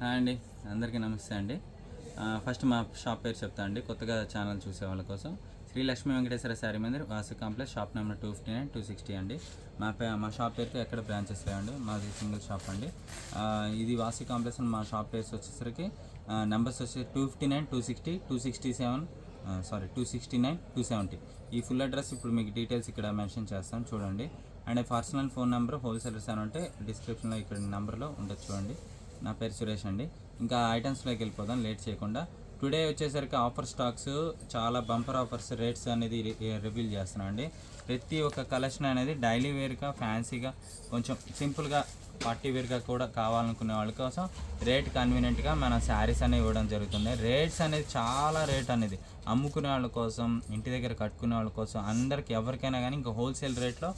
Hi అండి. అందరికీ నమస్తే అండి. ఫస్ట్ మా షాప్ పేరు చెప్తా అండి. కొత్తగా ఛానల్ చూసే వాళ్ళ కోసం. Sri Lakshmi Venkateswara sari mandir Vasu complex shop number two fifty nine two sixty అండి. మా పే మా షాప్ పేరుతో ఎక్కడ బ్రాంచెస్ లేవండి. మాది సింగిల్ షాప్ అండి. ఇది వాసు కాంప్లెక్స్ మా షాప్ పేర్స్ వచ్చేసరికి నెంబర్స్ వచ్చి two fifty nine two sixty two sixty seven sorry two sixty nine two seventy. ఈ ఫుల్ అడ్రస్ ఇప్పుడు మీకు డీటెయిల్స్ ఇక్కడ మెన్షన్ చేస్తాం చూడండి. And personal phone number wholesalers అని ఉంటే డిస్క్రిప్షన్లో ఇక్కడ నెంబర్లో ఉండొచ్చు చూడండి నా పేరు సురేష్ అండి. ఇంకా ఐటమ్స్లోకి వెళ్ళిపోదాం లేట్ చేయకుండా. టుడే వచ్చేసరికి ఆఫర్ స్టాక్స్ చాలా బంపర్ ఆఫర్స్ రేట్స్ అనేది రివీల్ చేస్తున్నాను అండి. ప్రతి ఒక్క కలెక్షన్ అనేది డైలీ వేర్గా ఫ్యాన్సీగా కొంచెం సింపుల్గా పార్టీ వేర్గా కూడా కావాలనుకునే వాళ్ళ కోసం రేట్ కన్వీనియంట్గా మన శారీస్ అనేవి ఇవ్వడం జరుగుతుంది. రేట్స్ అనేది చాలా రేట్ అనేది అమ్ముకునే వాళ్ళ కోసం ఇంటి దగ్గర కట్టుకునే వాళ్ళ కోసం అందరికి ఎవరికైనా కానీ ఇంకా హోల్సేల్ రేట్లో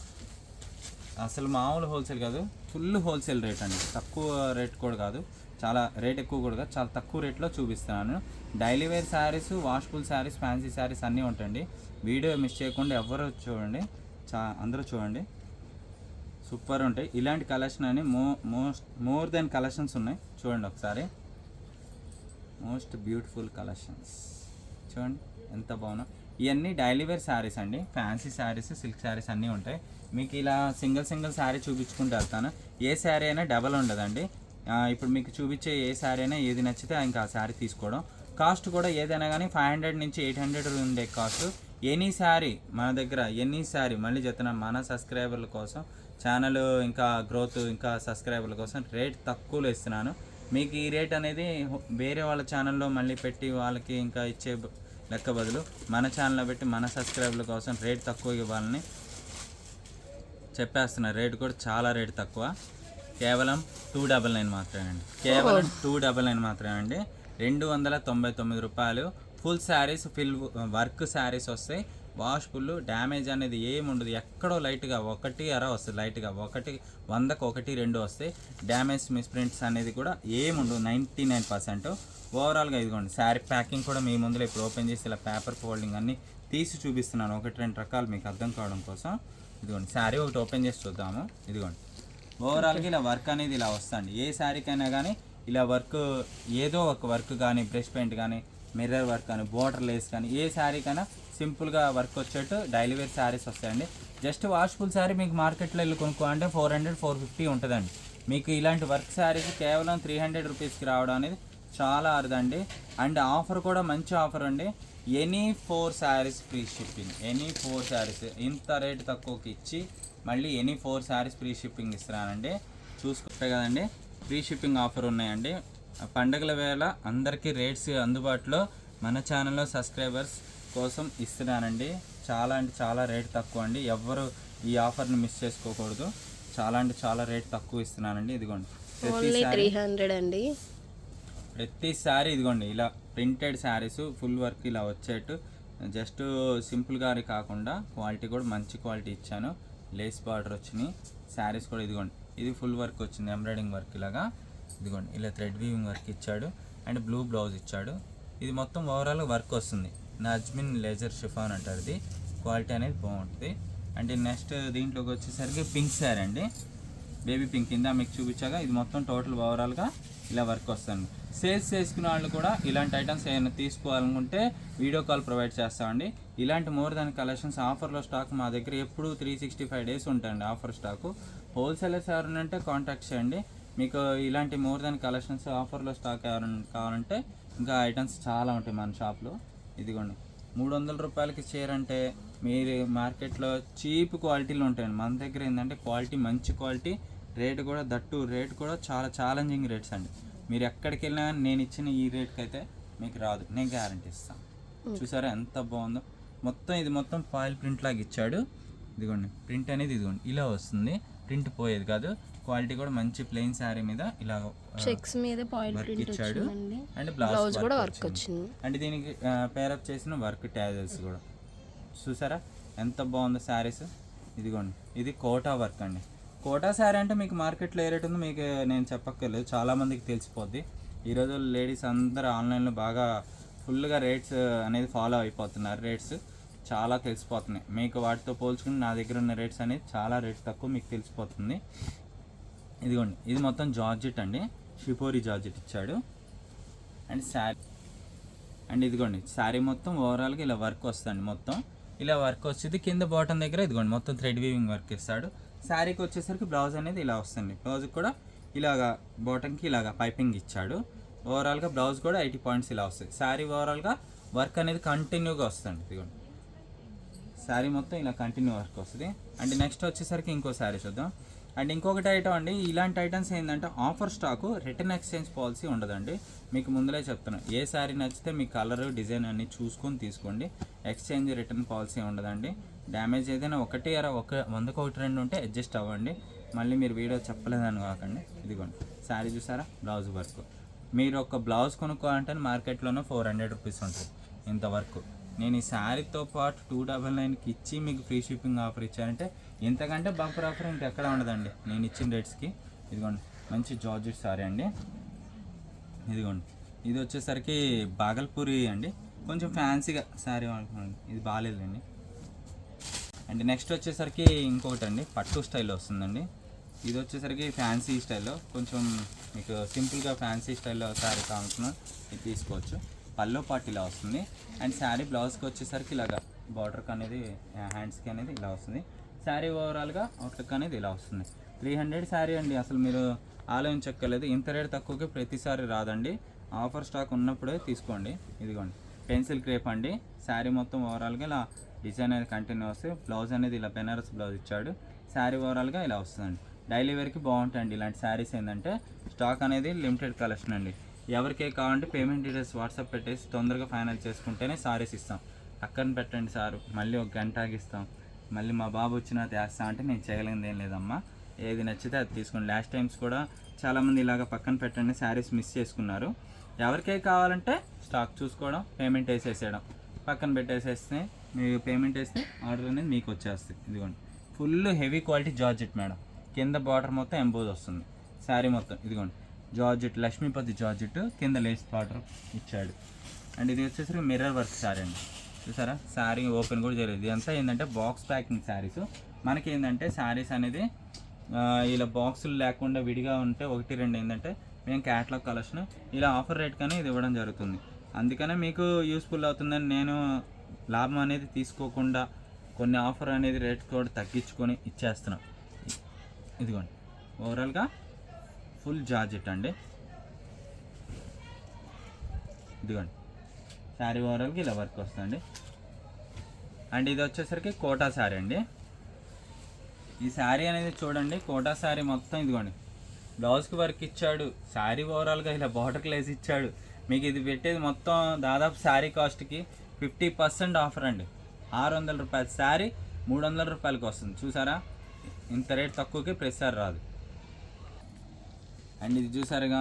అసలు మామూలు హోల్సేల్ కాదు ఫుల్ హోల్సేల్ రేట్ అండి. తక్కువ రేట్ కూడా కాదు చాలా రేట్ ఎక్కువ కూడా కాదు చాలా తక్కువ రేట్లో చూపిస్తున్నాను. డైలీ వేర్ శారీస్ వాష్ఫుల్ శారీస్ ఫ్యాన్సీ శారీస్ అన్నీ ఉంటాయండి. వీడియో మిస్ చేయకుండా ఎవరు చూడండి. చా అందరూ చూడండి. సూపర్ ఉంటాయి. ఇలాంటి కలెక్షన్ అని మో మోస్ట్ మోర్ దెన్ కలెక్షన్స్ ఉన్నాయి. చూడండి ఒకసారి. Most beautiful collections. చూడండి ఎంత బాగున్నా ఇవన్నీ డైలీ వేర్ శారీస్ అండి. ఫ్యాన్సీ శారీస్ సిల్క్ శారీస్ అన్నీ ఉంటాయి. మీకు ఇలా సింగిల్ సింగిల్ శారీ చూపించుకుంటూ వెళ్తాను. ఏ శారీ అయినా డబల్ ఉండదండి. ఇప్పుడు మీకు చూపించే ఏ శారీ అయినా ఏది నచ్చితే ఇంకా ఆ శారీ తీసుకోవడం. కాస్ట్ కూడా ఏదైనా కానీ ఫైవ్ హండ్రెడ్ నుంచి ఎయిట్ హండ్రెడ్ ఉండే కాస్ట్ ఎనీ శారీ మన దగ్గర ఎనీ శారీ మళ్ళీ చెప్తున్నాను మన సబ్స్క్రైబర్ల కోసం ఛానల్ ఇంకా గ్రోత్ ఇంకా సబ్స్క్రైబర్ల కోసం రేట్ తక్కువలో ఇస్తున్నాను. మీకు ఈ రేట్ అనేది వేరే వాళ్ళ ఛానల్లో మళ్ళీ పెట్టి వాళ్ళకి ఇంకా ఇచ్చే లెక్క బదులు మన ఛానల్లో పెట్టి మన సబ్స్క్రైబర్ల కోసం రేట్ తక్కువ ఇవ్వాలని చెప్పేస్తున్నా రేట్ కూడా చాలా రేట్ తక్కువ. కేవలం టూ డబల్ నైన్ మాత్రమే అండి. కేవలం టూ డబల్ నైన్ మాత్రమే అండి. రెండు వందల తొంభై తొమ్మిది రూపాయలు. Full saris fill work saris వస్తాయి. వాష్ఫుల్ డ్యామేజ్ అనేది ఏమి ఉండదు. ఎక్కడో లైట్గా ఒకటి అర వస్తుంది లైట్గా ఒకటి వందకు ఒకటి రెండు వస్తాయి. డ్యామేజ్ మిస్ప్రింట్స్ అనేది కూడా ఏమి ఉండదు నైంటీ నైన్ పర్సెంట్ ఓవరాల్గా ఇదిగోండి శారీ ప్యాకింగ్ కూడా మీ ముందులో ఇప్పుడు ఓపెన్ చేసి ఇలా పేపర్ ఫోల్డింగ్ అన్ని తీసి చూపిస్తున్నాను. ఒకటి రెండు రకాలు మీకు అర్థం కావడం కోసం. ఇదిగోండి శారీ ఒకటి ఓపెన్ చేసి చూద్దాము. ఇదిగోండి. ఓవరాల్గా ఇలా వర్క్ అనేది ఇలా వస్తుంది. ఏ శారీకైనా కానీ ఇలా వర్క్ ఏదో ఒక వర్క్ కానీ బ్రష్ పెయింట్ కానీ మిర్రర్ వర్క్ కానీ బోర్డర్ లేస్ కానీ ఏ శారీకైనా సింపుల్గా వర్క్ వచ్చేట్టు డైలీ వేర్ శారీస్ వస్తాయండి. జస్ట్ వాష్ఫుల్ శారీ మీకు మార్కెట్లో వెళ్ళి కొనుక్కో అంటే ఫోర్ హండ్రెడ్ ఫోర్ ఫిఫ్టీ ఉంటుందండి. మీకు ఇలాంటి వర్క్ శారీస్ కేవలం త్రీ హండ్రెడ్ రూపీస్కి రావడం అనేది చాలా అరుదండి. అండ్ ఆఫర్ కూడా మంచి ఆఫర్ అండి. Any four saris free shipping any four saris ఇంత రేట్ తక్కువకి ఇచ్చి మళ్ళీ any four saris free shipping ఇస్తున్నానండి. చూసుకుంటే కదండి ఫ్రీ షిప్పింగ్ ఆఫర్ ఉన్నాయండి. పండగల వేళ అందరికీ రేట్స్ అందుబాటులో మన ఛానల్లో సబ్స్క్రైబర్స్ కోసం ఇస్తున్నానండి. చాలా అంటే చాలా రేట్ తక్కువ అండి. ఎవ్వరు ఈ ఆఫర్ని మిస్ చేసుకోకూడదు. చాలా అంటే చాలా రేట్ తక్కువ ఇస్తున్నానండి. ఇదిగోండి. త్రీ హండ్రెడ్ అండి. ప్రతి శారీ ఇదిగోండి ఇలా ప్రింటెడ్ శారీస్ ఫుల్ వర్క్ ఇలా వచ్చేట్టు జస్ట్ సింపుల్గా కాకుండా క్వాలిటీ కూడా మంచి క్వాలిటీ ఇచ్చాను. లేస్ బార్డర్ వచ్చినాయి శారీస్ కూడా ఇదిగోండి ఇది ఫుల్ వర్క్ వచ్చింది ఎంబ్రాయిడింగ్ వర్క్ ఇలాగా. ఇదిగోండి ఇలా థ్రెడ్ వీవింగ్ వర్క్ ఇచ్చాడు అండ్ బ్లూ బ్లౌజ్ ఇచ్చాడు. ఇది మొత్తం ఓవరాల్ వర్క్ వస్తుంది. నజ్మిన్ లేజర్ షిఫాన్ అంటారు ఇది. క్వాలిటీ అనేది బాగుంటుంది. అండ్ నెక్స్ట్ దీంట్లోకి వచ్చేసరికి పింక్ శారీ అండి. బేబీ పింక్ కింద మీకు చూపించాక ఇది మొత్తం టోటల్ ఓవరాల్గా ఇలా వర్క్ వస్తుంది. సేల్స్ చేసుకునే వాళ్ళు కూడా ఇలాంటి ఐటమ్స్ ఏమైనా తీసుకోవాలనుకుంటే వీడియో కాల్ ప్రొవైడ్ చేస్తామండి. ఇలాంటి మోర్ దాన్ కలెక్షన్స్ ఆఫర్లో స్టాక్ మా దగ్గర ఎప్పుడు త్రీ సిక్స్టీ ఫైవ్ డేస్ ఉంటాయండి ఆఫర్ స్టాకు హోల్సేలర్స్ ఎవరైనా ఉంటే కాంటాక్ట్ చేయండి. మీకు ఇలాంటి మోర్ దాన్ కలెక్షన్స్ ఆఫర్లో స్టాక్ ఎవరైనా కావాలంటే ఇంకా ఐటమ్స్ చాలా ఉంటాయి మన షాప్లో ఇదిగోండి. మూడు వందల రూపాయలకి చీర అంటే మీరు మార్కెట్లో చీప్ క్వాలిటీలో ఉంటాయండి. మన దగ్గర ఏంటంటే క్వాలిటీ మంచి క్వాలిటీ రేట్ కూడా దట్టు రేట్ కూడా చాలా ఛాలెంజింగ్ రేట్స్ అండి. మీరు ఎక్కడికి వెళ్ళినా కానీ నేను ఇచ్చిన ఈ రేట్కి అయితే మీకు రాదు. నేను గ్యారంటీ ఇస్తాను. చూసారా ఎంత బాగుందో? మొత్తం ఇది మొత్తం ఫాయిల్ ప్రింట్ లాగా ఇచ్చాడు. ఇదిగోండి ప్రింట్ అనేది ఇదిగోండి ఇలా వస్తుంది. ప్రింట్ పోయేది కాదు. క్వాలిటీ కూడా మంచి ప్లెయిన్ శారీ మీద ఇలా చెక్స్ మీద వర్క్ ఇచ్చాడు. అండ్ బ్లౌజ్ కూడా వర్క్ వచ్చింది. అంటే దీనికి పేరప్ చేసిన వర్క్ ట్యాజల్స్ కూడా. చూసారా? ఎంత బాగుందో శారీస్ ఇదిగోండి ఇది కోటా వర్క్ అండి. కోటా శారీ అంటే మీకు మార్కెట్లో ఏ రేట్ ఉందో మీకు నేను చెప్పక్కర్లేదు. చాలామందికి తెలిసిపోద్ది. ఈరోజు లేడీస్ అందరూ ఆన్లైన్లో బాగా ఫుల్గా రేట్స్ అనేది ఫాలో అయిపోతున్నారు. రేట్స్ చాలా తెలిసిపోతున్నాయి. మీకు వాటితో పోల్చుకుని నా దగ్గర ఉన్న రేట్స్ అనేది చాలా రేట్ తక్కువ మీకు తెలిసిపోతుంది. ఇదిగోండి. ఇది మొత్తం జార్జెట్ అండి. షిపోరి జార్జెట్ ఇచ్చాడు. అండ్ శారీ. అండ్ ఇదిగోండి. శారీ మొత్తం ఓవరాల్గా ఇలా వర్క్ వస్తుంది మొత్తం. ఇలా వర్క్ వచ్చేది కింద బాటమ్ దగ్గర ఇదిగోండి. మొత్తం థ్రెడ్ వీవింగ్ వర్క్ ఇస్తాడు. శారీకి వచ్చేసరికి బ్లౌజ్ అనేది ఇలా వస్తుంది. బ్లౌజ్ కూడా ఇలాగా బాటమ్కి ఇలాగా పైపింగ్ ఇచ్చాడు. ఓవరాల్గా బ్లౌజ్ కూడా ఎయిటీ పాయింట్స్ ఇలా వస్తుంది. శారీ ఓవరాల్గా వర్క్ అనేది కంటిన్యూగా వస్తుంది. ఇదిగోండి. శారీ మొత్తం ఇలా కంటిన్యూ వర్క్ వస్తుంది. అండ్ నెక్స్ట్ వచ్చేసరికి ఇంకో శారీ చూద్దాం. అండ్ ఇంకొకటి ఐటమ్ అండి ఇలాంటి ఐటమ్స్ ఏంటంటే offer stock return exchange policy ఉండదండి. మీకు ముందులే చెప్తున్నాను ఏ శారీ నచ్చితే మీ కలర్ డిజైన్ అన్ని చూసుకొని తీసుకోండి. ఎక్స్చేంజ్ రిటర్న్ పాలసీ ఉండదండి. డ్యామేజ్ ఏదైనా ఒకటి అర ఒక వందకు ఒకటి రెండు ఉంటే అడ్జస్ట్ అవ్వండి. మళ్ళీ మీరు వీడియో చెప్పలేదని కాకండి. ఇదిగోండి. శారీ చూసారా? బ్లౌజ్ వర్క్ మీరు ఒక బ్లౌజ్ కొనుక్కోవాలంటే మార్కెట్లోనే ఫోర్ హండ్రెడ్ రూపీస్ ఉంటుంది. ఇంతవరకు నేను ఈ శారీతో పాటు టూ డబల్ నైన్కి ఇచ్చి మీకు ఫ్రీ షిప్పింగ్ ఆఫర్ ఇచ్చారంటే ఇంతకంటే బంపర్ ఆఫర్ ఇంకెక్కడ ఉండదండి. నేను ఇచ్చిన రేట్స్కి ఇదిగోండి మంచి జార్జెట్ సారీ అండి. ఇదిగోండి ఇది వచ్చేసరికి బాగల్పూరి అండి. కొంచెం ఫ్యాన్సీగా శారీ ఇది బాగాలేదండి అండ్ నెక్స్ట్ వచ్చేసరికి ఇంకొకటి అండి పట్టు స్టైల్లో వస్తుందండి. ఇది వచ్చేసరికి ఫ్యాన్సీ స్టైల్లో కొంచెం మీకు సింపుల్గా ఫ్యాన్సీ స్టైల్లో శారీ కావాలనుకున్నా ఇది తీసుకోవచ్చు. పల్లో పాటు ఇలా వస్తుంది. అండ్ శారీ బ్లౌజ్కి వచ్చేసరికి ఇలాగా బార్డర్కి అనేది హ్యాండ్స్కి అనేది ఇలా వస్తుంది. శారీ ఓవరాల్గా అవుట్లుక్ అనేది ఇలా వస్తుంది. త్రీ హండ్రెడ్ శారీ అండి అసలు మీరు ఆలోచించక్కర్లేదు. ఇంత రేట్ తక్కువకి ప్రతిసారి రాదండి. ఆఫర్ స్టాక్ ఉన్నప్పుడే తీసుకోండి. ఇదిగోండి. పెన్సిల్ క్రేప్ అండి. శారీ మొత్తం ఓవరాల్గా ఇలా డిజైన్ అనేది కంటిన్యూ వస్తే బ్లౌజ్ అనేది ఇలా బెనారస్ బ్లౌజ్ ఇచ్చాడు. శారీ ఓవరాల్గా ఇలా వస్తుందండి. డైలీ వేర్కి బాగుంటాయండి. ఇలాంటి శారీస్ ఏంటంటే స్టాక్ అనేది లిమిటెడ్ కలెక్షన్ అండి. ఎవరికే కావాలంటే పేమెంట్ డీటెయిల్స్ వాట్సాప్ పెట్టేసి తొందరగా ఫైనల్ చేసుకుంటేనే సారీస్ ఇస్తాం. పక్కన పెట్టండి సారు. మళ్ళీ ఒక గంట ఆగిస్తాం. మళ్ళీ మా బాబు వచ్చినా తెస్తా అంటే నేను చేయగలిగింది ఏం లేదమ్మా. ఏది నచ్చితే అది తీసుకోండి లాస్ట్ టైమ్స్ కూడా చాలామంది ఇలాగ పక్కన పెట్టండి శారీస్ మిస్ చేసుకున్నారు. ఎవరికే కావాలంటే స్టాక్ చూసుకోవడం పేమెంట్ వేసేసేయడం. పక్కన పెట్టేసేస్తే మీరు పేమెంట్ వేస్తే ఆర్డర్ అనేది మీకు వచ్చేస్తుంది. ఇదిగోండి. Full heavy quality georgette madam. కింద బార్డర్ మొత్తం ఎంబోజ్ వస్తుంది. శారీ మొత్తం. ఇదిగోండి. జార్జెట్ లక్ష్మీపతి జార్జెట్ కింద లేస్ బార్డర్ ఇచ్చాడు. అండ్ ఇది వచ్చేసరికి మిర్రర్ వర్క్ శారీ అండి. చూసారా? శారీ ఓపెన్ కూడా చేయలేదు ఇదంతా ఏంటంటే బాక్స్ ప్యాకింగ్ శారీస్. మనకి ఏంటంటే శారీస్ అనేది ఇలా బాక్సులు లేకుండా విడిగా ఉంటే ఒకటి రెండు ఏంటంటే మేము క్యాట్లాగ్ కలెక్షన్ ఇలా ఆఫర్ రేట్ కానీ ఇది ఇవ్వడం జరుగుతుంది. అందుకనే మీకు యూస్ఫుల్ అవుతుందని నేను లాభం అనేది తీసుకోకుండా కొన్ని ఆఫర్ అనేది రేట్ కూడా తగ్గించుకొని ఇచ్చేస్తున్నాం. ఇదిగోండి. ఓవరాల్గా ఫుల్ జార్జెట్ అండి. ఇదిగోండి. శారీ ఓవరాల్కి ఇలా వర్క్ వస్తుంది. అండ్ ఇది వచ్చేసరికి కోటా శారీ అండి. ఈ శారీ అనేది చూడండి కోటా శారీ మొత్తం ఇదిగోండి. బ్లౌజ్కి వర్క్ ఇచ్చాడు శారీ ఓవరాల్గా ఇలా బార్డర్కి లేసి ఇచ్చాడు. మీకు ఇది పెట్టేది మొత్తం దాదాపు శారీ కాస్ట్కి ఫిఫ్టీ పర్సెంట్ ఆఫర్ అండి. ఆరు వందల రూపాయల శారీ మూడు వందల రూపాయలకి వస్తుంది. చూసారా? ఇంత రేట్ తక్కువకి ప్రతిసారి రాదు. అండ్ ఇది చూసారుగా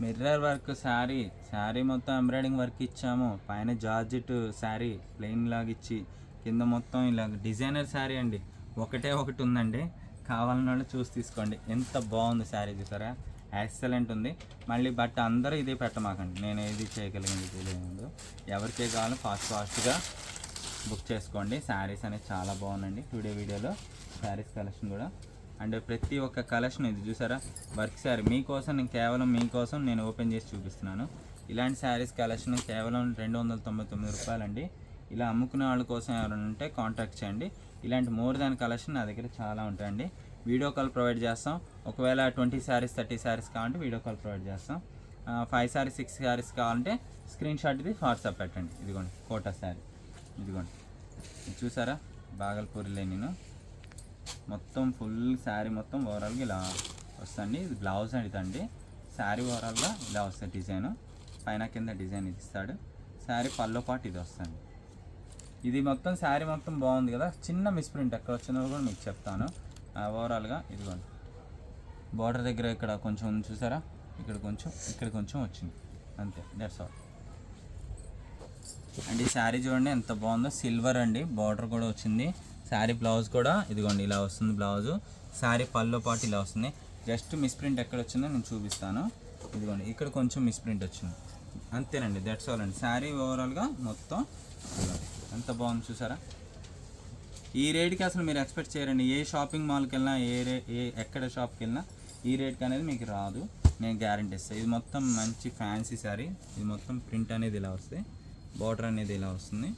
మిర్రర్ వర్క్ శారీ శారీ మొత్తం ఎంబ్రాయిడింగ్ వర్క్ ఇచ్చాము. పైన జార్జెట్ శారీ ప్లెయిన్ లాగా ఇచ్చి కింద మొత్తం ఇలా డిజైనర్ శారీ అండి. ఒకటే ఒకటి ఉందండి. కావాలన్న వాళ్ళు చూసి తీసుకోండి. ఎంత బాగుంది శారీ చూసారా? ఎక్సలెంట్ ఉంది. మళ్ళీ బట్ అందరూ ఇదే పెట్టమాకండి. నేను ఏది చేయగలిగింది తెలియదు. ఎవరికే కావాలో ఫాస్ట్ ఫాస్ట్గా బుక్ చేసుకోండి. శారీస్ అనేది చాలా బాగుందండి టుడే వీడియోలో శారీస్ కలెక్షన్ కూడా అండ్ ప్రతి ఒక్క కలెక్షన్ ఇది చూసారా? వర్క్ శారీ మీకోసం నేను కేవలం మీకోసం నేను ఓపెన్ చేసి చూపిస్తున్నాను. ఇలాంటి శారీస్ కలెక్షన్ కేవలం రెండు వందల తొంభై తొమ్మిది రూపాయలండి. ఇలా అమ్ముకునే వాళ్ళ కోసం ఎవరైనా ఉంటే కాంటాక్ట్ చేయండి. ఇలాంటి మోర్ దాన్ కలెక్షన్ నా దగ్గర చాలా ఉంటాయండి. వీడియో కాల్ ప్రొవైడ్ చేస్తాం. ఒకవేళ ట్వంటీ శారీస్ థర్టీ శారీస్ కావాలంటే వీడియో కాల్ ప్రొవైడ్ చేస్తాం. ఫైవ్ శారీస్ సిక్స్ శారీస్ కావాలంటే స్క్రీన్ షాట్ ఇది వాట్సాప్ పెట్టండి. ఇదిగోండి కోటా శారీ ఇదిగోండి. చూసారా? బాగల్పూరిలే నేను. మొత్తం ఫుల్ శారీ మొత్తం ఓవరాల్గా ఇలా వస్తుంది. ఇది బ్లౌజ్ అండి శారీ ఓవరాల్గా ఇలా వస్తుంది డిజైన్. పైన కింద డిజైన్ ఇది ఇస్తాడు. శారీ పల్లో పాటు ఇది వస్తుంది. ఇది మొత్తం శారీ మొత్తం బాగుంది కదా. చిన్న మిస్ప్రింట్ ఎక్కడ వచ్చిందో కూడా మీకు చెప్తాను. ఓవరాల్గా ఇదిగోండి. బార్డర్ దగ్గర ఇక్కడ కొంచెం ఉంది చూసారా? ఇక్కడ కొంచెం ఇక్కడ కొంచెం వచ్చింది. అంతే దట్స్ ఆల్ అండ్ ఈ శారీ చూడండి ఎంత బాగుందో. సిల్వర్ అండి. బార్డర్ కూడా వచ్చింది. శారీ బ్లౌజ్ కూడా ఇదిగోండి ఇలా వస్తుంది బ్లౌజ్. శారీ పల్లో పాటు ఇలా వస్తుంది. జస్ట్ మిస్ప్రింట్ ఎక్కడ వచ్చిందో నేను చూపిస్తాను. ఇదిగోండి ఇక్కడ కొంచెం మిస్ప్రింట్ వచ్చింది. అంతేనండి దట్స్ ఆల్ అండి. శారీ ఓవరాల్గా మొత్తం ఎంత బాగుంది చూసారా? ఈ రేట్కి అసలు మీరు ఎక్స్పెక్ట్ చేయరండి. ఏ షాపింగ్ మాల్కి వెళ్ళినా ఏ రే ఏ ఎక్కడ షాప్కి వెళ్ళినా ఈ రేట్కి అనేది మీకు రాదు. నేను గ్యారంటీ ఇస్తాను ఇది మొత్తం మంచి ఫ్యాన్సీ శారీ. ఇది మొత్తం ప్రింట్ అనేది ఇలా వస్తుంది. బార్డర్ అనేది ఇలా వస్తుంది.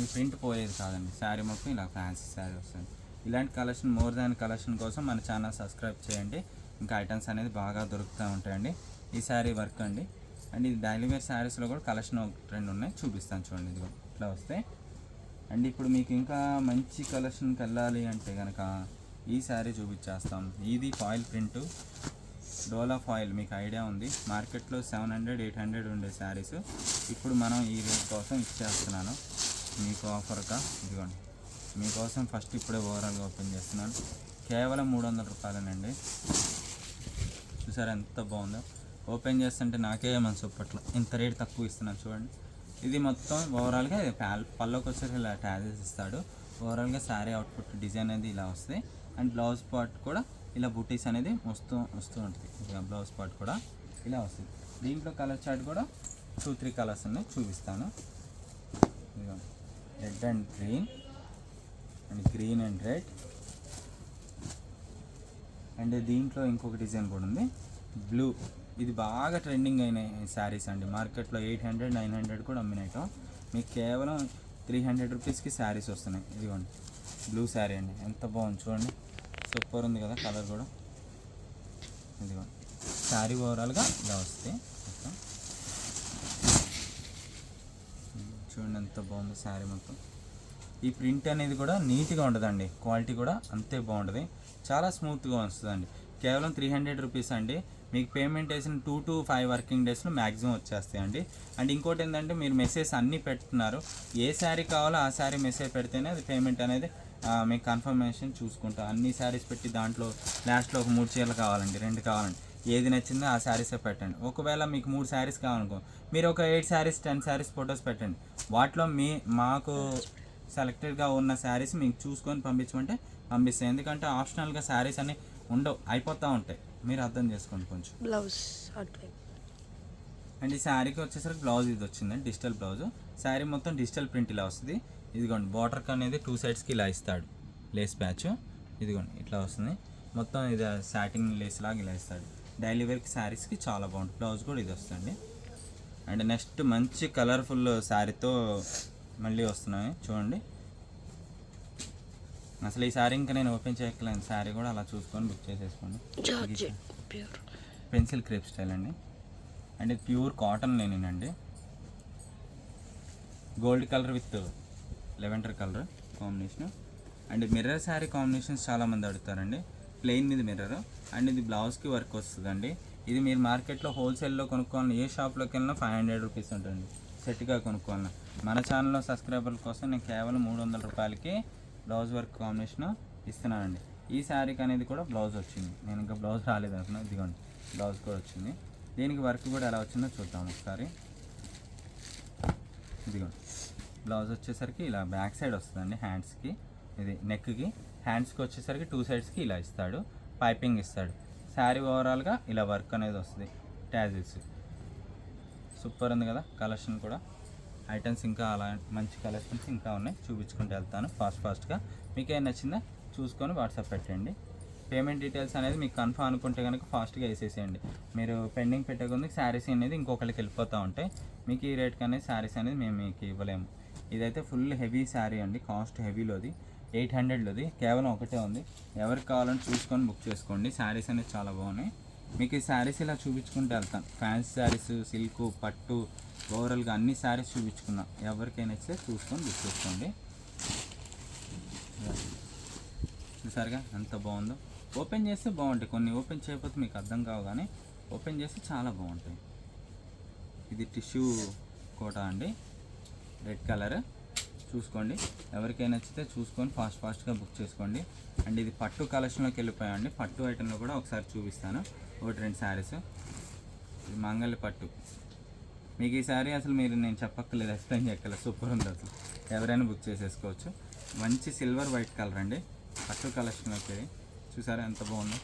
ఈ ప్రింట్ పోయేది కాదండి. శారీ మొత్తం ఇలా ఫ్యాన్సీ శారీ వస్తుంది. ఇలాంటి కలెక్షన్ మోర్ దాన్ కలెక్షన్ కోసం మన ఛానల్ సబ్స్క్రైబ్ చేయండి. ఇంకా ఐటమ్స్ అనేది బాగా దొరుకుతూ ఉంటాయండి. ఈ శారీ వర్క్ అండి. అండ్ ఇది డైలీ వేర్ శారీస్లో కూడా కలెక్షన్ ఒక రెండు ఉన్నాయి. చూపిస్తాను చూడండి. ఇది ఇట్లా వస్తే. అండ్ ఇప్పుడు మీకు ఇంకా మంచి కలెక్షన్కి వెళ్ళాలి అంటే కనుక ఈ శారీ చూపించేస్తాం. ఇది ఫాయిల్ ప్రింట్. డోలా ఫాయిల్ మీకు ఐడియా ఉంది. మార్కెట్లో సెవెన్ హండ్రెడ్ ఎయిట్ హండ్రెడ్ ఉండే శారీస్. ఇప్పుడు మనం ఈ రేట్ కోసం ఇచ్చేస్తున్నాను. మీకు ఆఫర్గా ఇదిగోండి. మీకోసం ఫస్ట్ ఇప్పుడే ఓవరాల్గా ఓపెన్ చేస్తున్నాను. కేవలం మూడు వందల రూపాయలేనండి. చూసారా ఎంత బాగుందో? ఓపెన్ చేస్తుంటే నాకే మనసు ఒప్పట్లో. ఇంత రేట్ తక్కువ ఇస్తున్నాను చూడండి. ఇది మొత్తం ఓవరాల్గా ఇది పాల్ వచ్చేసి ఇలా ట్యాజెస్ ఇస్తాడు. ఓవరాల్గా శారీ అవుట్పుట్ డిజైన్ అనేది ఇలా వస్తుంది అండ్ బ్లౌజ్ పార్ట్ కూడా ఇలా బుటీస్ అనేది వస్తూ వస్తూ ఉంటుంది. ఇక బ్లౌజ్ పార్ట్ కూడా ఇలా వస్తుంది. దీంట్లో కలర్ చార్ట్ కూడా టూ త్రీ కలర్స్ ఉన్నాయి చూపిస్తాను. ఇదిగోండి. Red and green and green and red. And దీంట్లో ఇంకొక డిజైన్ కూడా ఉంది. బ్లూ. ఇది బాగా ట్రెండింగ్ అయిన శారీస్ అండి. మార్కెట్లో ఎయిట్ హండ్రెడ్ నైన్ హండ్రెడ్ కూడా అమ్మినాయటం మీకు కేవలం త్రీ హండ్రెడ్ రూపీస్కి శారీస్ వస్తున్నాయి. ఇదిగోండి. బ్లూ శారీ అండి. ఎంత బాగుంది చూడండి. సూపర్ ఉంది కదా కలర్ కూడా. ఇదిగోండి. శారీ ఓవరాల్గా ఇలా వస్తాయి మొత్తం చూడండి ఎంత బాగుంది శారీ మొత్తం. ఈ ప్రింట్ అనేది కూడా నీట్గా ఉంటుందండి. క్వాలిటీ కూడా అంతే బాగుంటుంది. చాలా స్మూత్గా వస్తుందండి. కేవలం త్రీ హండ్రెడ్ రూపీస్ అండి. మీకు పేమెంట్ వేసిన టూ టు ఫైవ్ వర్కింగ్ డేస్లో మ్యాక్సిమం వచ్చేస్తాయండి. అండ్ ఇంకోటి ఏంటంటే మీరు మెసేజ్ అన్నీ పెడుతున్నారు. ఏ శారీ కావాలో ఆ శారీ మెసేజ్ పెడితేనే అది పేమెంట్ అనేది మీకు కన్ఫర్మేషన్ చూసుకుంటాం. అన్ని శారీస్ పెట్టి దాంట్లో లాస్ట్లో ఒక మూడు చీరలు కావాలండి రెండు కావాలండి. ఏది నచ్చిందో ఆ శారీసే పెట్టండి. ఒకవేళ మీకు మూడు శారీస్ కావాలనుకో మీరు ఒక eight saris ten saris photos పెట్టండి. వాటిలో మీ మాకు సెలెక్టెడ్గా ఉన్న శారీస్ మీకు చూసుకొని పంపించమంటే పంపిస్తాయి ఎందుకంటే ఆప్షనల్గా శారీస్ అన్ని ఉండవు అయిపోతూ ఉంటాయి. మీరు అర్థం చేసుకోండి కొంచెం. బ్లౌజ్ అండ్ ఈ శారీకి వచ్చేసరికి బ్లౌజ్ ఇది వచ్చింది డిజిటల్ బ్లౌజ్ శారీ మొత్తం డిజిటల్ ప్రింట్ ఇలా వస్తుంది. ఇదిగోండి బార్డర్కి అనేది టూ సైడ్స్కి ఇలా ఇస్తాడు. లేస్ ప్యాచ్ ఇదిగోండి ఇట్లా వస్తుంది. మొత్తం ఇది సాటిన్ లేస్ లాగా ఇలా ఇస్తాడు. డైలీ వేర్కి శారీస్కి చాలా బాగుంటుంది. బ్లౌజ్ కూడా ఇది వస్తుంది. అండ్ నెక్స్ట్ మంచి కలర్ఫుల్ శారీతో మళ్ళీ వస్తున్నాయి. చూడండి. అసలు ఈ శారీ ఇంకా నేను ఓపెన్ చేయట్లేదు శారీ కూడా అలా చూసుకొని బుక్ చేసేసుకోండి. పెన్సిల్ క్రేప్ స్టైల్ అండి. అండ్ ఇది ప్యూర్ కాటన్ లేనండి gold colour with lavender colour combination. And mirror sari combinations చాలామంది అడుగుతారండి. ప్లెయిన్ మీద మిర్రర్. అండ్ ఇది బ్లౌజ్కి వర్క్ వస్తుందండి. ఇది మీరు మార్కెట్లో హోల్సేల్లో కొనుక్కోవాలని ఏ షాప్లోకి వెళ్ళినా ఫైవ్ హండ్రెడ్ రూపీస్ ఉంటుంది సెట్గా కొనుక్కోవాలన్నా. మన ఛానల్లో సబ్స్క్రైబర్ల కోసం నేను కేవలం మూడు వందల రూపాయలకి బ్లౌజ్ వర్క్ కాంబినేషన్ ఇస్తున్నానండి. ఈ శారీకి అనేది కూడా బ్లౌజ్ వచ్చింది. నేను ఇంకా బ్లౌజ్ రాలేదు అనుకున్నా. ఇదిగోండి బ్లౌజ్ కూడా వచ్చింది. దీనికి వర్క్ కూడా ఎలా వచ్చిందో చూద్దాం ఒకసారి. ఇదిగోండి బ్లౌజ్ వచ్చేసరికి ఇలా బ్యాక్ సైడ్ వస్తుందండి హ్యాండ్స్కి. ఇది నెక్కి హ్యాండ్స్కి వచ్చేసరికి టూ సైడ్స్కి ఇలా ఇస్తాడు. పైపింగ్ ఇస్తాడు. శారీ ఓవరాల్గా ఇలా వర్క్ అనేది వస్తుంది. ట్యాజిల్స్ సూపర్ ఉంది కదా కలెక్షన్ కూడా. ఐటమ్స్ ఇంకా అలా మంచి కలెక్షన్స్ ఇంకా ఉన్నాయి. చూపించుకుంటూ వెళ్తాను ఫాస్ట్ ఫాస్ట్గా మీకు ఏం నచ్చిందా చూసుకొని వాట్సాప్ పెట్టండి. పేమెంట్ డీటెయిల్స్ అనేది మీకు కన్ఫర్మ్ అనుకుంటే కనుక ఫాస్ట్గా వేసేసేయండి. మీరు పెండింగ్ పెట్టకుంది శారీస్ అనేది ఇంకొకరికి వెళ్ళిపోతూ ఉంటాయి. మీకు ఈ రేట్కి అనేది శారీస్ అనేది మేము మీకు ఇవ్వలేము. ఇదైతే ఫుల్ హెవీ శారీ అండి కాస్ట్ హెవీలోది ఎయిట్ హండ్రెడ్లోది. కేవలం ఒకటే ఉంది. ఎవరికి కావాలని చూసుకొని బుక్ చేసుకోండి. శారీస్ అనేది చాలా బాగున్నాయి. మీకు ఈ శారీస్ ఇలా చూపించుకుంటూ వెళ్తాను. ఫ్యాన్సీ శారీస్ సిల్క్ పట్టు ఓవరాల్గా అన్ని శారీస్ చూపించుకున్నాం ఎవరికైనా ఇస్తే చూసుకొని బుక్ చేసుకోండి. చూసారుగా ఎంత బాగుందో. ఓపెన్ చేస్తే బాగుంటాయి. కొన్ని ఓపెన్ చేయకపోతే మీకు అర్థం కావు కానీ ఓపెన్ చేస్తే చాలా బాగుంటాయి. ఇది టిష్యూ కోట అండి. Red colour. చూసుకోండి. ఎవరికైనా నచ్చితే చూసుకొని ఫాస్ట్ ఫాస్ట్గా బుక్ చేసుకోండి. అండ్ ఇది పట్టు కలెక్షన్లోకి వెళ్ళిపోయాండి పట్టు ఐటెంలో కూడా ఒకసారి చూపిస్తాను. ఒకటి రెండు శారీస్ ఇది మంగళ పట్టు. మీకు ఈ శారీ అసలు మీరు నేను చెప్పక్కర్లేదు. ఎక్స్ప్లెయిన్ చేయక్కర్లేదు. సూపర్ ఉంది అసలు. ఎవరైనా బుక్ చేసేసుకోవచ్చు. మంచి సిల్వర్ వైట్ కలర్ అండి. పట్టు కలెక్షన్లోకి చూసారా ఎంత బాగుందో?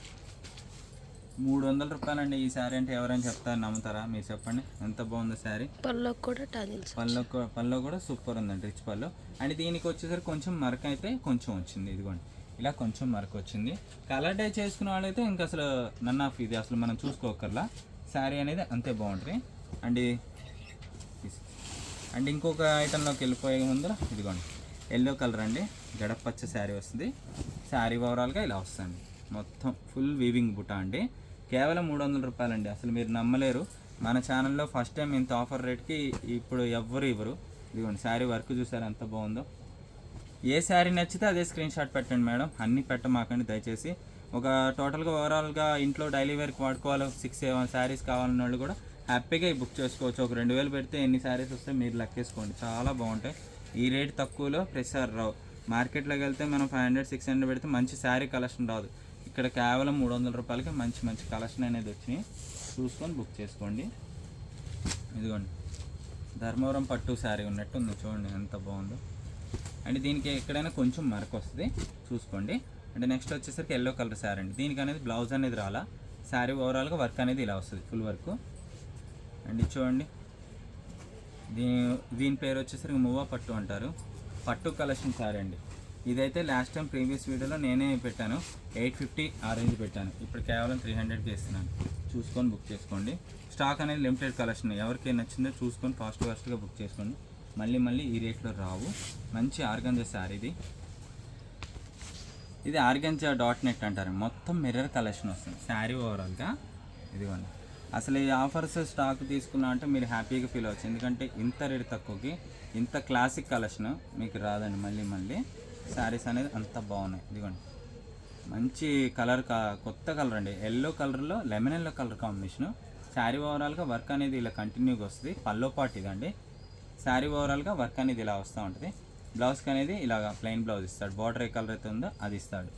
మూడు వందల రూపాయలండి ఈ శారీ అంటే ఎవరైనా చెప్తారు నమ్ముతారా? మీరు చెప్పండి. ఎంత బాగుందో శారీ. పళ్ళకు కూడా టాజిల్స్ పళ్ళు పళ్ళు కూడా సూపర్ ఉందండి రిచ్ పళ్ళు. అండ్ దీనికి వచ్చేసరికి కొంచెం మరక అయితే కొంచెం వచ్చింది ఇదిగోండి. ఇలా కొంచెం మరకు వచ్చింది. కలర్ డే చేసుకున్న వాళ్ళైతే ఇంకా అసలు నన్ ఆఫ్ ఇది అసలు మనం చూసుకోకర్లా. శారీ అనేది అంతే బాగుంటుంది. అండ్ అండ్ ఇంకొక ఐటెంలోకి వెళ్ళిపోయే ముందర ఇదిగోండి. ఎల్లో కలర్ అండి. గడపచ్చ శారీ వస్తుంది. శారీ ఓవరాల్గా ఇలా వస్తుంది. మొత్తం ఫుల్ వీవింగ్ బుట్ట అండి. కేవలం మూడు వందల రూపాయలండి. అసలు మీరు నమ్మలేరు. మన ఛానల్లో ఫస్ట్ టైం ఇంత ఆఫర్ రేట్కి ఇప్పుడు ఎవ్వరు ఇవ్వరు. ఇదిగోండి శారీ వర్క్ చూసారు ఎంత బాగుందో. ఏ శారీ నచ్చితే అదే స్క్రీన్ షాట్ పెట్టండి మేడం. అన్నీ పెట్టమాకండి దయచేసి. ఒక టోటల్గా ఓవరాల్గా ఇంట్లో డైలీ వేర్కి వాడుకోవాలి. సిక్స్ సెవెన్ శారీస్ కావాలన్న వాళ్ళు కూడా హ్యాపీగా బుక్ చేసుకోవచ్చు. ఒక రెండు వేలు పెడితే ఎన్ని శారీస్ వస్తే మీరు లెక్కేసుకోండి. చాలా బాగుంటాయి. ఈ రేట్ తక్కువలో ప్రతిసారి రావు. మార్కెట్లోకి వెళ్తే మనం ఫైవ్ హండ్రెడ్ సిక్స్ హండ్రెడ్ పెడితే మంచి శారీ కలెక్షన్ రాదు. ఇక్కడ కేవలం మూడు వందల రూపాయలకి మంచి మంచి కలెక్షన్ అనేది వచ్చినాయి. చూసుకొని బుక్ చేసుకోండి. ఇదిగోండి. ధర్మవరం పట్టు శారీ ఉన్నట్టు ఉంది చూడండి ఎంత బాగుందో. అండ్ దీనికి ఎక్కడైనా కొంచెం మరక వస్తుంది. చూసుకోండి. అంటే నెక్స్ట్ వచ్చేసరికి ఎల్లో కలర్ శారీ అండి. దీనికి అనేది బ్లౌజ్ అనేది రాలా. శారీ ఓవరాల్గా వర్క్ అనేది ఇలా వస్తుంది ఫుల్ వర్క్ అండ్ చూడండి. దీని దీని పేరు వచ్చేసరికి మువ్వా పట్టు అంటారు. పట్టు కలెక్షన్ శారీ అండి. ఇదైతే లాస్ట్ టైం ప్రీవియస్ వీడియోలో నేనే పెట్టాను. ఎయిట్ ఫిఫ్టీ ఆ రేంజ్ పెట్టాను. ఇప్పుడు కేవలం త్రీ హండ్రెడ్కి ఇస్తున్నాను. చూసుకొని బుక్ చేసుకోండి. స్టాక్ అనేది లిమిటెడ్ కలెక్షన్ ఎవరికి నచ్చిందో చూసుకొని ఫాస్ట్ ఫాస్ట్గా బుక్ చేసుకోండి. మళ్ళీ మళ్ళీ ఈ రేట్లో రావు. మంచి ఆర్గంజా శారీ ఇది. ఇది ఆర్గంజా డాట్ నెట్ అంటారు. మొత్తం మిర్రర్ కలెక్షన్ వస్తుంది. శారీ ఓవరాల్గా ఇదిగోండి. అసలు ఈ ఆఫర్స్ స్టాక్ తీసుకున్నా అంటే మీరు హ్యాపీగా ఫీల్ అవ్వచ్చు. ఎందుకంటే ఇంత రేట్ తక్కువకి ఇంత క్లాసిక్ కలెక్షన్ మీకు రాదండి. మళ్ళీ మళ్ళీ శారీస్ అనేది అంత బాగున్నాయి. ఇదిగోండి. మంచి కలర్ కా కొత్త కలర్ అండి. ఎల్లో కలర్లో lemon yellow colour combination. Sari ఓవరాల్గా వర్క్ అనేది ఇలా కంటిన్యూగా వస్తుంది. పల్లో పాట్ ఇదండి. శారీ ఓవరాల్గా వర్క్ అనేది ఇలా వస్తూ ఉంటుంది. బ్లౌజ్కి అనేది ఇలాగ ప్లెయిన్ బ్లౌజ్ ఇస్తాడు. బార్డర్ ఏ కలర్ అయితే ఉందో అది ఇస్తాడు.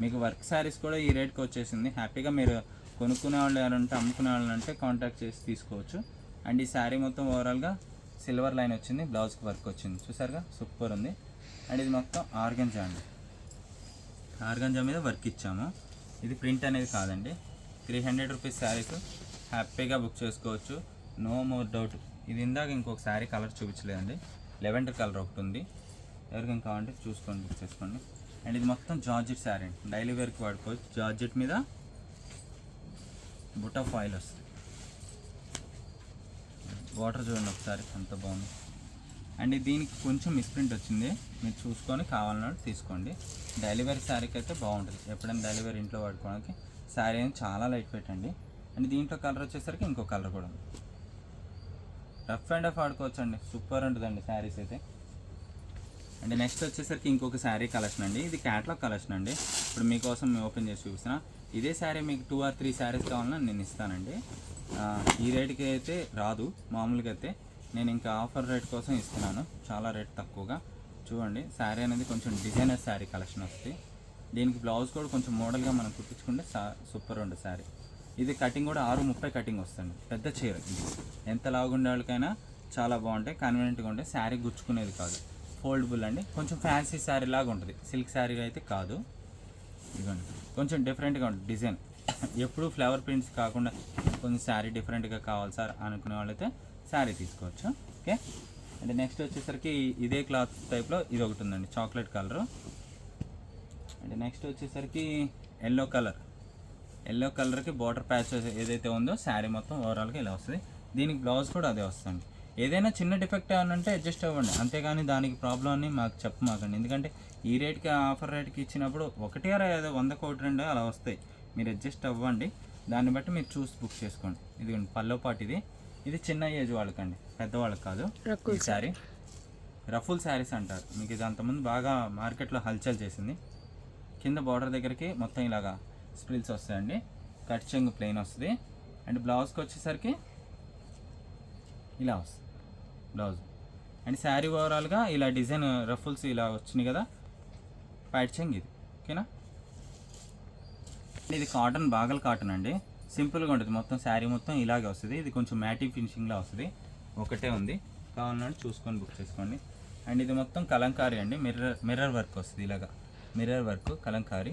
మీకు వర్క్ శారీస్ కూడా ఈ రేట్కి వచ్చేసింది. హ్యాపీగా మీరు కొనుక్కునే వాళ్ళు ఎవరంటే అమ్ముకునే వాళ్ళు అంటే కాంటాక్ట్ చేసి తీసుకోవచ్చు. అండ్ ఈ శారీ మొత్తం ఓవరాల్గా సిల్వర్ లైన్ వచ్చింది. బ్లౌజ్కి వర్క్ వచ్చింది. చూసారుగా? సూపర్ ఉంది. అండ్ ఇది మొత్తం ఆర్గంజా అండి. ఆర్గంజా మీద వర్క్ ఇచ్చాము. ఇది ప్రింట్ అనేది కాదండి. త్రీ హండ్రెడ్ రూపీస్ శారీస్ హ్యాపీగా బుక్ చేసుకోవచ్చు. No more doubt. ఇది ఇందాక ఇంకొక శారీ కలర్ చూపించలేదండి. లెవెండర్ కలర్ ఒకటి ఉంది. ఎవరికైనా కావాలంటే చూసుకోండి బుక్ చేసుకోండి. అండ్ ఇది మొత్తం జార్జెట్ శారీ అండి. డైలీ వేర్కి వాడుకోవచ్చు. జార్జెట్ మీద బుటా ఫాయిల్ వస్తుంది. వాటర్ చూడండి ఒకసారి అంత బాగుంది. అండ్ దీనికి కొంచెం మిస్ప్రింట్ వచ్చింది. మీరు చూసుకొని కావాలన్నట్టు తీసుకోండి. డెలివరీ శారీకి అయితే బాగుంటుంది. ఎప్పుడైనా డెలివరీ ఇంట్లో వాడుకోవడానికి శారీ అనేది చాలా లైట్ పెట్టండి. అండ్ దీంట్లో కలర్ వచ్చేసరికి ఇంకో కలర్ కూడా ఉంది. రఫ్ అండ్ రఫ్ ఆడుకోవచ్చు అండి సూపర్ ఉంటుందండి శారీస్ అయితే. అండ్ నెక్స్ట్ వచ్చేసరికి ఇంకొక శారీ కలెక్షన్ అండి. ఇది క్యాట్లాగ్ కలెక్షన్ అండి. ఇప్పుడు మీకోసం ఓపెన్ చేసి చూపిస్తున్నా. ఇదే శారీ మీకు టూ ఆర్ త్రీ శారీస్ కావాలన్నా నేను ఇస్తానండి. ఈ రేట్కి అయితే రాదు. మామూలుగా అయితే నేను ఇంకా ఆఫర్ రేట్ కోసం ఇస్తున్నాను. చాలా రేట్ తక్కువగా. చూడండి శారీ అనేది కొంచెం డిజైనర్ శారీ కలెక్షన్ వస్తుంది. దీనికి బ్లౌజ్ కూడా కొంచెం మోడల్గా మనం కుట్టించుకుంటే సూపర్ ఉండే శారీ. ఇది కటింగ్ కూడా ఆరు ముప్పై కటింగ్ వస్తుంది. పెద్ద చీర ఇది. ఎంత లాగుండే వాళ్ళకైనా చాలా బాగుంటాయి. కన్వీనియంట్గా ఉంటాయి శారీ గుచ్చుకునేది కాదు. ఫోల్డబుల్ అండి. కొంచెం ఫ్యాన్సీ శారీ లాగా ఉంటుంది. సిల్క్ శారీ అయితే కాదు. ఇదిగోండి. కొంచెం డిఫరెంట్గా ఉంటుంది డిజైన్. ఎప్పుడు ఫ్లవర్ ప్రింట్స్ కాకుండా కొంచెం శారీ డిఫరెంట్గా కావాలి సార్ అనుకునే వాళ్ళైతే శారీ తీసుకోవచ్చు. ఓకే? అండ్ నెక్స్ట్ వచ్చేసరికి ఇదే క్లాత్ టైప్లో ఇది ఒకటి ఉందండి చాక్లెట్ కలరు. అండ్ నెక్స్ట్ వచ్చేసరికి ఎల్లో కలర్. ఎల్లో కలర్కి బార్డర్ ప్యాచ్ ఏదైతే ఉందో శారీ మొత్తం ఓవరాల్గా ఇలా వస్తుంది. దీనికి బ్లౌజ్ కూడా అదే వస్తుంది ఏదైనా చిన్న డిఫెక్ట్ ఏమైనా ఉంటే అడ్జస్ట్ అవ్వండి. అంతేగాని దానికి ప్రాబ్లం అని మాకు చెప్పమాకండి. ఎందుకంటే ఈ రేట్కి ఆఫర్ రేట్కి ఇచ్చినప్పుడు ఒకటి అర ఏదో వంద కోటి రెండు అలా వస్తాయి. మీరు అడ్జస్ట్ అవ్వండి. దాన్ని బట్టి మీరు చూసి బుక్ చేసుకోండి. ఇది పల్లో పాటిది ఇది చిన్న ఏజ్ వాళ్ళకండి పెద్దవాళ్ళకి కాదు. ఈ శారీ. రఫుల్ శారీస్ అంటారు. మీకు ఇది అంతకుముందు బాగా మార్కెట్లో హల్చల్ చేసింది. కింద బార్డర్ దగ్గరికి మొత్తం ఇలాగా స్ప్రిల్స్ వస్తాయండి. కట్ చెంగు ప్లెయిన్ వస్తుంది. అండ్ బ్లౌజ్కి వచ్చేసరికి ఇలా వస్తుంది. బ్లౌజ్. అండ్ శారీ ఓవరాల్గా ఇలా డిజైన్ రఫుల్స్ ఇలా వచ్చినాయి కదా. ప్యాట్ చెంగ్ ఇది. ఓకేనా? ఇది కాటన్ బాగల్ కాటన్ అండి. సింపుల్గా ఉంటుంది. మొత్తం శారీ మొత్తం ఇలాగే వస్తుంది. ఇది కొంచెం మ్యాటింగ్ ఫినిషింగ్లో వస్తుంది. ఒకటే ఉంది. కావాలంటే చూసుకొని బుక్ చేసుకోండి. అండ్ ఇది మొత్తం కలంకారీ అండి. మిర్రర్ మిర్రర్ వర్క్ వస్తుంది ఇలాగా. Mirror work Kalamkari.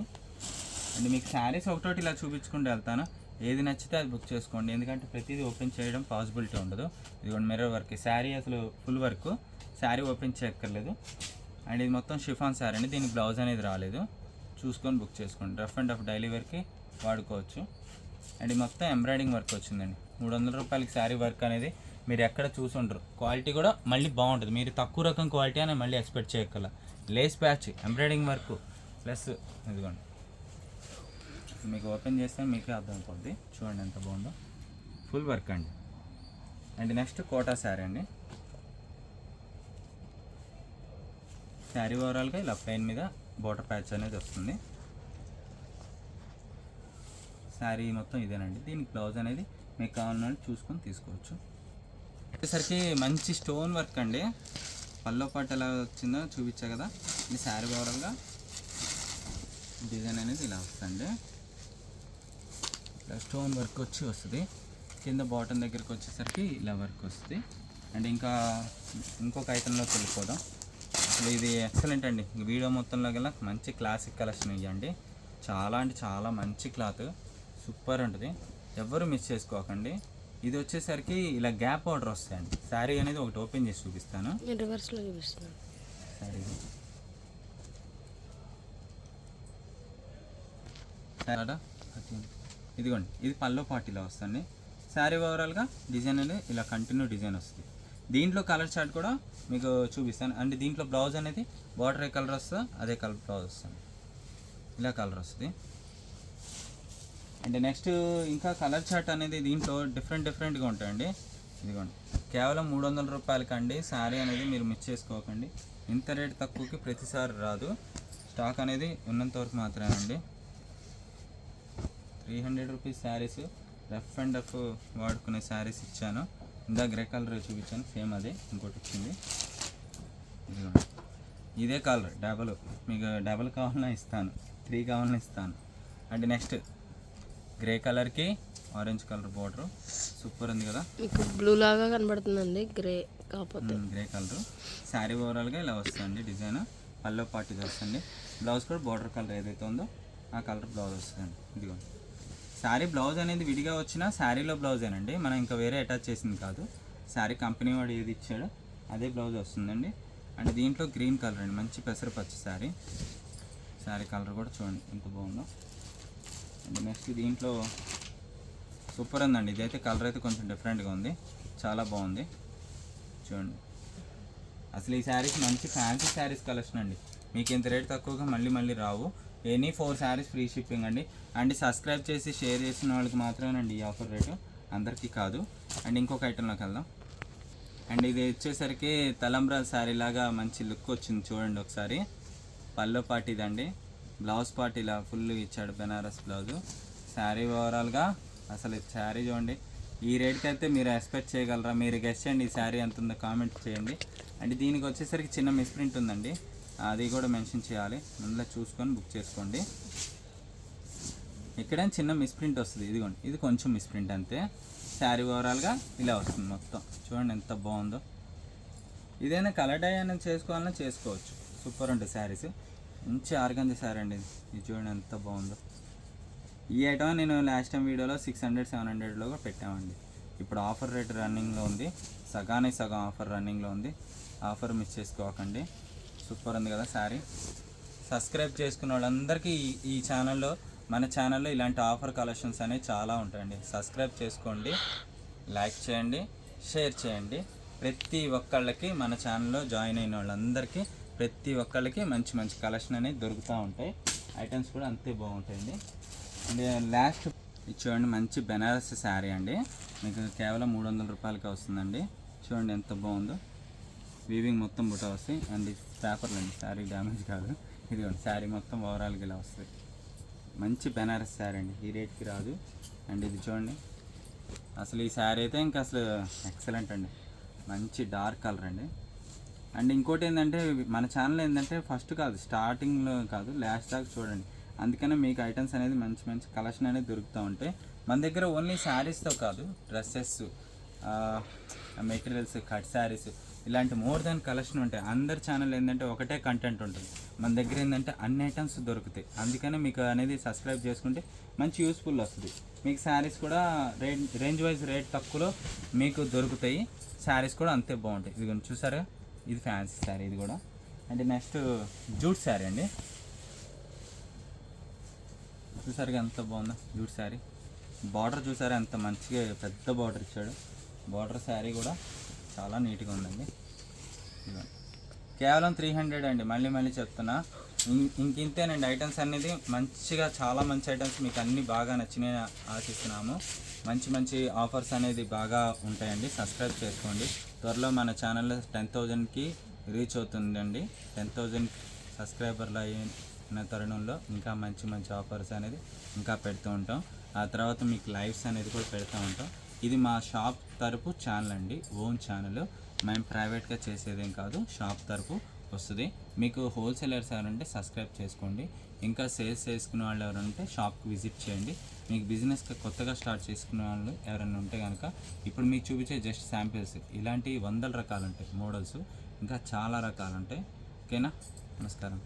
అండ్ మీకు శారీస్ ఒకటోటి ఇలా చూపించుకుంటూ వెళ్తాను. ఏది నచ్చితే అది బుక్ చేసుకోండి. ఎందుకంటే ప్రతిదీ ఓపెన్ చేయడం పాసిబిలిటీ ఉండదు. ఇదిగోండి మిర్రర్ వర్క్ శారీ అసలు ఫుల్ వర్క్ శారీ ఓపెన్ చేయక్కర్లేదు. అండ్ ఇది మొత్తం షిఫాన్ శారీ అండి. దీనికి బ్లౌజ్ అనేది రాలేదు. చూసుకొని బుక్ చేసుకోండి. రఫ్ అండ్ రఫ్ డైలీ వేర్కి వాడుకోవచ్చు. అండ్ మొత్తం ఎంబ్రాయిడింగ్ వర్క్ వచ్చిందండి. మూడు వందల రూపాయలకి శారీ వర్క్ అనేది మీరు ఎక్కడ చూసుంటారు క్వాలిటీ కూడా మళ్ళీ బాగుంటుంది. మీరు తక్కువ రకం క్వాలిటీ అని మళ్ళీ ఎక్స్పెక్ట్ చేయగల lace patch embroidering work plus ఇదిగోండి. మీకు ఓపెన్ చేస్తే మీకే అర్థమైపోద్ది చూడండి ఎంత బాగుందో. ఫుల్ వర్క్ అండి. అండ్ నెక్స్ట్ కోటా శారీ అండి. శారీ ఓవరాల్గా ఇలా ప్లెయిన్ మీద బోటర్ ప్యాచ్ అనేది వస్తుంది. శారీ మొత్తం ఇదేనండి. దీనికి బ్లౌజ్ అనేది మీకు కావాలని చూసుకొని తీసుకోవచ్చు. వచ్చేసరికి మంచి స్టోన్ వర్క్ అండి. పల్లో పాటు ఎలా వచ్చిందో చూపించా కదా. ఇది శారీ ఓవరాల్గా డిజైన్ అనేది ఇలా వస్తుంది ఇలా స్టోన్ వర్క్ వచ్చి వస్తుంది. కింద బాటమ్ దగ్గరికి వచ్చేసరికి ఇలా వర్క్ వస్తుంది. అండ్ ఇంకా ఇంకొక ఐటెంలోకి వెళ్ళిపోదాం. అసలు ఇది ఎక్సలెంట్ అండి. వీడియో మొత్తంలో గల మంచి క్లాసిక్ కలెక్షన్ ఇవ్వండి చాలా అంటే చాలా మంచి క్లాత్. సూపర్ ఉంటుంది. ఎవ్వరు మిస్ చేసుకోకండి. ఇది వచ్చేసరికి ఇలా గ్యాప్ ఆర్డర్ వస్తాయండి. శారీ అనేది ఒకటి ఓపెన్ చేసి చూపిస్తాను. నేను రివర్స్లో చూపిస్తున్నాను. శారీ. శారీ ఇదిగోండి ఇది పల్లో పార్టీలో వస్తుంది. శారీ ఓవరాల్గా డిజైన్ అనేది ఇలా కంటిన్యూ డిజైన్ వస్తుంది. దీంట్లో కలర్ చార్ట్ కూడా మీకు చూపిస్తాను. అంటే దీంట్లో బ్లౌజ్ అనేది బార్డర్ ఏ కలర్ వస్తుందో అదే కలర్ బ్లౌజ్ వస్తుంది. ఇలా కలర్ వస్తుంది. అంటే నెక్స్ట్ ఇంకా కలర్ చార్ట్ అనేది దీంట్లో డిఫరెంట్ డిఫరెంట్గా ఉంటాయండి. ఇదిగోండి. కేవలం మూడు వందల రూపాయలకి అండి శారీ అనేది మీరు మిస్ చేసుకోకండి. ఇంత రేట్ తక్కువకి ప్రతిసారి రాదు. స్టాక్ అనేది ఉన్నంత వరకు మాత్రమే అండి three hundred rupees saris rough and rough వాడుకునే శారీస్ ఇచ్చాను. ఇందా గ్రే కలర్ చూపించాను. సేమ్ అదే. ఇంకోటి వచ్చింది. ఇదిగోండి. ఇదే కలర్. డబల్. మీకు డబల్ కావాలన్నా ఇస్తాను. త్రీ కావాలన్నా ఇస్తాను. అండ్ నెక్స్ట్ గ్రే కలర్కి ఆరెంజ్ కలర్ బార్డర్ సూపర్ ఉంది కదా? మీకు బ్లూ లాగా కనబడుతుందండి గ్రే కాకపోతే. గ్రే కలర్ శారీ ఓవరాల్గా ఇలా వస్తుంది డిజైన్ పల్లో పార్టీ వస్తుంది. బ్లౌజ్ కూడా బార్డర్ కలర్ ఏదైతే ఉందో ఆ కలర్ బ్లౌజ్ వస్తుంది ఇదిగోండి శారీ బ్లౌజ్ అనేది విడిగా వచ్చినా శారీలో బ్లౌజేనండి మనం ఇంకా వేరే అటాచ్ చేసింది కాదు. శారీ కంపెనీ వాడు ఏది ఇచ్చాడో అదే బ్లౌజ్ వస్తుందండి. అండ్ దీంట్లో గ్రీన్ కలర్ అండి. మంచి పెసరపచ్చ శారీ శారీ కలర్ కూడా చూడండి ఎంత బాగుందో. అండ్ నెక్స్ట్ దీంట్లో సూపర్ ఉందండి. ఇదైతే కలర్ అయితే కొంచెం డిఫరెంట్గా ఉంది. చాలా బాగుంది. చూడండి. అసలు ఈ శారీస్ మంచి ఫ్యాన్సీ శారీస్ కలెక్షన్ అండి. మీకు ఇంత రేట్ తక్కువగా మళ్ళీ మళ్ళీ రావు. Any four saris free shipping అండి. అండ్ సబ్స్క్రైబ్ చేసి షేర్ చేసిన వాళ్ళకి మాత్రమేనండి ఈ ఆఫర్ రేటు అందరికీ కాదు. అండ్ ఇంకొక ఐటెంలోకి వెళ్దాం. అండ్ ఇది వచ్చేసరికి తలంబ్రా శారీ లాగా మంచి లుక్ వచ్చింది చూడండి ఒకసారి. పల్లో పాటిదండి బ్లౌజ్ పార్ట్ ఇలా ఫుల్ ఇచ్చాడు బెనారస్ బ్లౌజు. శారీ ఓవరాల్గా అసలు శారీ చూడండి ఈ రేట్కి అయితే మీరు ఎక్స్పెక్ట్ చేయగలరా? మీరు గెస్ట్ చేయండి ఈ శారీ ఎంత ఉందో కామెంట్ చేయండి. అంటే దీనికి వచ్చేసరికి చిన్న మిస్ప్రింట్ ఉందండి. అది కూడా మెన్షన్ చేయాలి. ముందులో చూసుకొని బుక్ చేసుకోండి. ఇక్కడ చిన్న మిస్ప్రింట్ వస్తుంది. ఇదిగోండి ఇది కొంచెం మిస్ప్రింట్ అంతే. శారీ ఓవరాల్గా ఇలా వస్తుంది మొత్తం. చూడండి ఎంత బాగుందో. ఇదైనా కలర్ డై అనేది చేసుకోవాలన్నా చేసుకోవచ్చు. సూపర్ ఉంటుంది శారీస్. మంచి ఆర్గంజ శారీ ఇది చూడండి ఎంత బాగుందో. ఈ ఐటమ్ నేను లాస్ట్ టైం వీడియోలో సిక్స్ హండ్రెడ్ సెవెన్ హండ్రెడ్లో కూడా పెట్టామండి. ఇప్పుడు ఆఫర్ రేట్ రన్నింగ్లో ఉంది. సగానికి సగం ఆఫర్ రన్నింగ్లో ఉంది. ఆఫర్ మిస్ చేసుకోకండి. సూపర్ ఉంది కదా శారీ సబ్స్క్రైబ్ చేసుకున్న వాళ్ళందరికీ ఈ- ఈ ఛానల్లో మన ఛానల్లో ఇలాంటి ఆఫర్ కలెక్షన్స్ అనేవి చాలా ఉంటాయండి. సబ్స్క్రైబ్ చేసుకోండి. లైక్ చేయండి. షేర్ చేయండి. ప్రతి ఒక్కళ్ళకి మన ఛానల్లో జాయిన్ అయిన వాళ్ళందరికీ ప్రతి ఒక్కళ్ళకి మంచి మంచి కలెక్షన్ అనేది దొరుకుతూ ఉంటాయి. ఐటమ్స్ కూడా అంతే బాగుంటాయండి. అండ్ లాస్ట్ ఇది చూడండి మంచి బెనారస్ శారీ అండి. మీకు కేవలం మూడు వందల రూపాయలకి వస్తుందండి. చూడండి ఎంత బాగుందో. వీవింగ్ మొత్తం బుట్ట వస్తాయి. అండ్ పేపర్లు అండి శారీ డ్యామేజ్ కాదు. ఇదిగోండి శారీ మొత్తం ఓవరాల్కి ఇలా వస్తుంది మంచి బెనారస్ శారీ అండి. ఈ రేట్కి రాదు. అండ్ ఇది చూడండి. అసలు ఈ శారీ అయితే ఇంకా అసలు ఎక్సలెంట్ అండి. మంచి డార్క్ కలర్ అండి. అండ్ ఇంకోటి ఏంటంటే మన ఛానల్ ఏంటంటే ఫస్ట్ కాదు స్టార్టింగ్లో కాదు లాస్ట్ దాకా చూడండి. అందుకనే మీకు ఐటమ్స్ అనేది మంచి మంచి కలెక్షన్ అనేది దొరుకుతూ ఉంటాయి మన దగ్గర ఓన్లీ శారీస్తో కాదు డ్రెస్సెస్ మెటీరియల్స్ కట్ శారీస్ ఇలాంటి మోర్ దాన్ కలెక్షన్ ఉంటాయి. అందరి ఛానల్ ఏంటంటే ఒకటే కంటెంట్ ఉంటుంది. మన దగ్గర ఏంటంటే అన్ని ఐటమ్స్ దొరుకుతాయి. అందుకనే మీకు అనేది సబ్స్క్రైబ్ చేసుకుంటే మంచి యూస్ఫుల్ వస్తుంది. మీకు శారీస్ కూడా రేంజ్ రేంజ్ వైజ్ రేట్ తక్కువలో మీకు దొరుకుతాయి. శారీస్ కూడా అంతే బాగుంటాయి. ఇది చూసారా? ఇది ఫ్యాన్సీ శారీ ఇది కూడా. అంటే నెక్స్ట్ జూట్ శారీ అండి. చూసారుగా ఎంత బాగుందో జూట్ శారీ బార్డర్ చూసారా? ఎంత మంచిగా పెద్ద బార్డర్ ఇచ్చాడు. బార్డర్ శారీ కూడా చాలా నీట్గా ఉందండి. కేవలం త్రీ హండ్రెడ్ అండి. మళ్ళీ మళ్ళీ చెప్తున్నా. ఇంక ఇంకింతేనండి ఐటమ్స్ అనేది మంచిగా చాలా మంచి ఐటమ్స్ మీకు అన్నీ బాగా నచ్చినాయి ఆశిస్తున్నాము. మంచి మంచి ఆఫర్స్ అనేది బాగా ఉంటాయండి. సబ్స్క్రైబ్ చేసుకోండి. త్వరలో మన ఛానల్ టెన్ థౌజండ్కి రీచ్ అవుతుందండి. టెన్ థౌజండ్ సబ్స్క్రైబర్లు అయిన తరుణంలో ఇంకా మంచి మంచి ఆఫర్స్ అనేది ఇంకా పెడుతూ ఉంటాం. ఆ తర్వాత మీకు లైవ్స్ అనేది కూడా పెడుతూ ఉంటాం. ఇది మా షాప్ తరపు ఛానల్ అండి. Own channel. మేము ప్రైవేట్గా చేసేదేం కాదు. షాప్ తరపు వస్తుంది. మీకు హోల్సేలర్స్ ఎవరంటే సబ్స్క్రైబ్ చేసుకోండి. ఇంకా సేల్స్ చేసుకునే వాళ్ళు ఎవరంటే షాప్కి విజిట్ చేయండి. మీకు బిజినెస్ కొత్తగా స్టార్ట్ చేసుకునే వాళ్ళు ఎవరైనా ఉంటే కనుక ఇప్పుడు మీకు చూపించే జస్ట్ శాంపిల్స్ ఇలాంటి వందల రకాలు ఉంటాయి మోడల్స్ ఇంకా చాలా రకాలు ఉంటాయి ఓకేనా? నమస్కారం.